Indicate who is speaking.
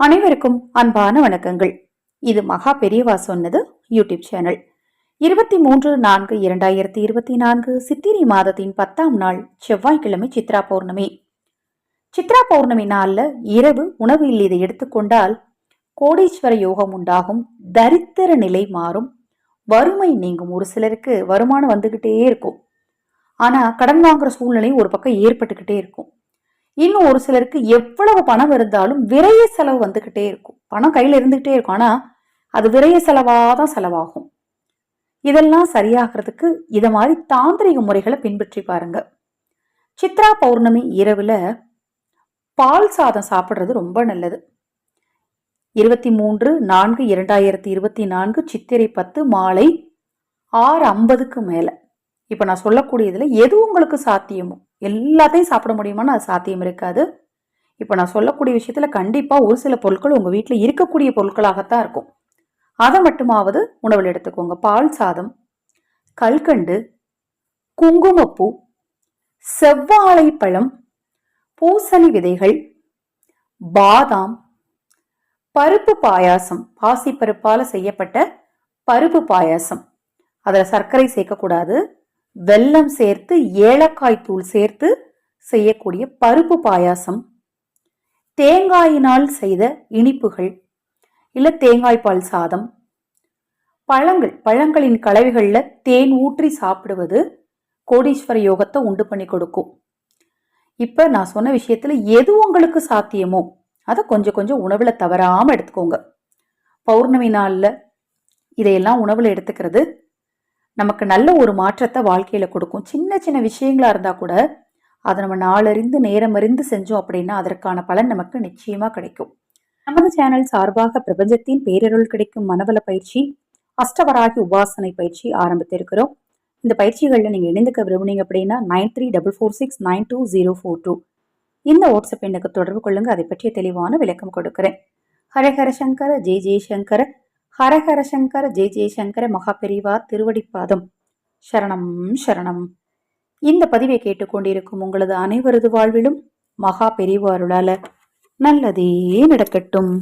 Speaker 1: அனைவருக்கும் அன்பான வணக்கங்கள். இது மகா பெரியவா சொன்னது யூடியூப் சேனல். இருபத்தி மூன்று நான்கு இரண்டாயிரத்தி இருபத்தி நான்கு சித்திரை மாதத்தின் பத்தாம் நாள் செவ்வாய்க்கிழமை சித்ரா பௌர்ணமி. சித்ரா பௌர்ணமி நாளில் இரவு உணவு இதை எடுத்துக்கொண்டால் கோடீஸ்வர யோகம் உண்டாகும் தரித்திர நிலை மாறும் வறுமை நீங்கும் ஒரு சிலருக்கு வருமானம் வந்துகிட்டே இருக்கும். ஆனால் கடன் வாங்குற சூழ்நிலை ஒரு பக்கம் ஏற்பட்டுக்கிட்டே இருக்கும். இன்னும் ஒரு சிலருக்கு எவ்வளவு பணம் இருந்தாலும் விரைய செலவு வந்துக்கிட்டே இருக்கும். பணம் கையில் இருந்துகிட்டே இருக்கும். ஆனால் அது விரைய செலவாக தான் செலவாகும். இதெல்லாம் சரியாகிறதுக்கு இதை மாதிரி தாந்திரிக முறைகளை பின்பற்றி பாருங்க. சித்ரா பௌர்ணமி இரவில் பால் சாதம் சாப்பிட்றது ரொம்ப நல்லது. இருபத்தி மூன்று நான்கு இரண்டாயிரத்தி இருபத்தி நான்கு சித்திரை பத்து மாலை ஆறு ஐம்பதுக்கு மேலே. இப்போ நான் சொல்லக்கூடியதில் எது உங்களுக்கு சாத்தியமோ? எல்லாத்தையும் சாப்பிட முடியுமான்னு அது சாத்தியம் இருக்காது. இப்போ நான் சொல்லக்கூடிய விஷயத்தில் கண்டிப்பாக ஒரு சில பொருட்கள் உங்கள் வீட்டில் இருக்கக்கூடிய பொருட்களாகத்தான் இருக்கும். அதை மட்டுமாவது உணவில் எடுத்துக்கோங்க. பால் சாதம் கல்கண்டு குங்குமப்பூ செவ்வாழை பழம் பூசணி விதைகள் பாதாம் பருப்பு பாயாசம் பாசிப்பருப்பால் செய்யப்பட்ட பருப்பு பாயாசம். அதில் சர்க்கரை சேர்க்கக்கூடாது. வெல்லம் சேர்த்து ஏலக்காய் தூள் சேர்த்து செய்யக்கூடிய பருப்பு பாயாசம். தேங்காயினால் செய்த இனிப்புகள் இல்லை தேங்காய் பால் சாதம். பழங்கள் பழங்களின் கலவைகளில் தேன் ஊற்றி சாப்பிடுவது கோடீஸ்வர யோகத்தை உண்டு பண்ணி கொடுக்கும். இப்போ நான் சொன்ன விஷயத்தில் எது உங்களுக்கு சாத்தியமோ அதை கொஞ்சம் கொஞ்சம் உணவில் தவறாமல் எடுத்துக்கோங்க. பௌர்ணமி நாளில் இதையெல்லாம் உணவில் எடுத்துக்கிறது நமக்கு நல்ல ஒரு மாற்றத்தை வாழ்க்கையில் கொடுக்கும். சின்ன சின்ன விஷயங்களாக இருந்தால் கூட அதை நம்ம நாளறிந்து நேரம் அறிந்து செஞ்சோம் அப்படின்னா அதற்கான பலன் நமக்கு நிச்சயமாக கிடைக்கும். நமது சேனல் சார்பாக பிரபஞ்சத்தின் பேரருள் கிடைக்கும் மனவள பயிற்சி அஷ்டவராகி உபாசனை பயிற்சி ஆரம்பித்திருக்கிறோம். இந்த பயிற்சிகளில் நீங்கள் இணைந்துக்க விரும்புனீங்க அப்படின்னா nine three double four six nine two zero four two. இந்த வாட்ஸ்அப் எண்ணுக்கு தொடர்பு கொள்ளுங்க. அதை பற்றிய தெளிவான விளக்கம் கொடுக்குறேன். ஹரஹர சங்கர ஜெய் ஜெய்சங்கர. ஹரஹர சங்கர ஜெய் ஜெயசங்கர மகாபெரிவா திருவடிப்பாதம். சரணம் சரணம். இந்த பதிவை கேட்டுக்கொண்டிருக்கும் உங்களது அனைவரது வாழ்விலும் மகா பெரிவாருளால நல்லதே நடக்கட்டும்.